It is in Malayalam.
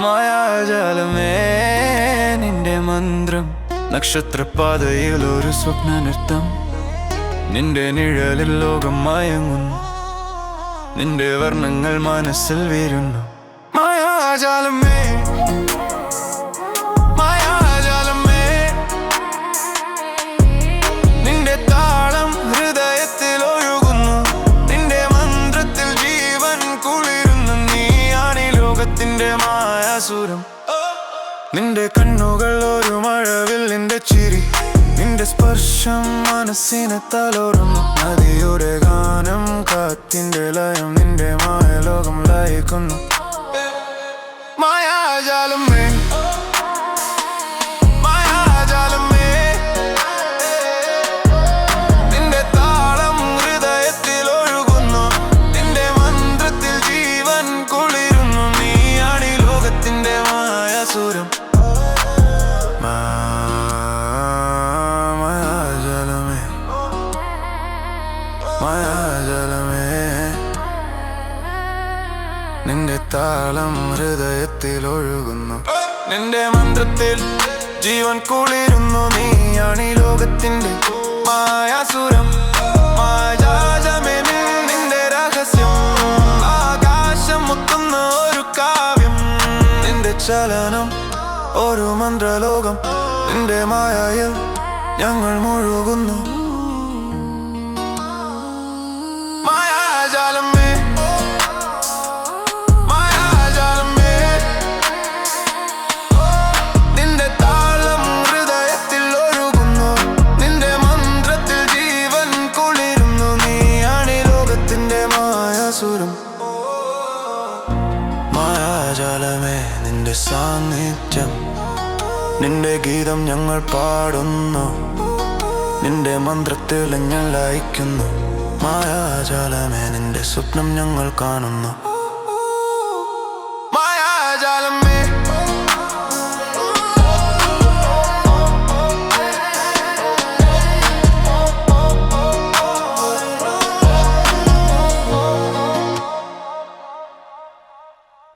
മായാജാലമേ നിന്റെ മന്ത്രം. നക്ഷത്രപാതയിൽ ഒരു സ്വപ്ന നൃത്തം നിന്റെ നിഴലിൽ ലോകം മയങ്ങുന്നു. നിന്റെ വർണങ്ങൾ മനസ്സിൽ വീരുന്നു. മായാജാലമേ മായാസുരം നിന്റെ കണ്ണുകൾ ഒരു മഴവിൽ നിന്റെ ചിരി. നിന്റെ സ്പർശം മനസ്സിനെ തലോറുന്നു. നദിയുടെ ഗാനം കാറ്റിന്റെ ലയം നിന്റെ മായ മായലോകം ലയിക്കുന്നു. മായാജാലമേ മായാജാലമേ നിന്റെ താളം ഹൃദയത്തിൽ ഒഴുകുന്നു നിന്റെ മന്ത്രത്തിൽ ജീവൻ കുളിരുന്നു. നീയാണ് ഈ ലോകത്തിന്റെ മായാസുരം. മായാജാലമേ നിന്റെ രഹസ്യം. ആകാശം മുത്തുന്ന ഒരു കാവ്യം. നിന്റെ ചലനം ഒരു മന്ത്രലോകം. നിന്റെ മായയിൽ ഞങ്ങൾ മുഴുകുന്നു. മായാജാലമേ നിന്റെ സാന്നിധ്യം നിന്റെ ഗീതം ഞങ്ങൾ പാടുന്നു. നിന്റെ മന്ത്രത്തിൽ ഞങ്ങൾ അയക്കുന്നു മായാജാലമേ നിന്റെ സ്വപ്നം ഞങ്ങൾ കാണുന്നു.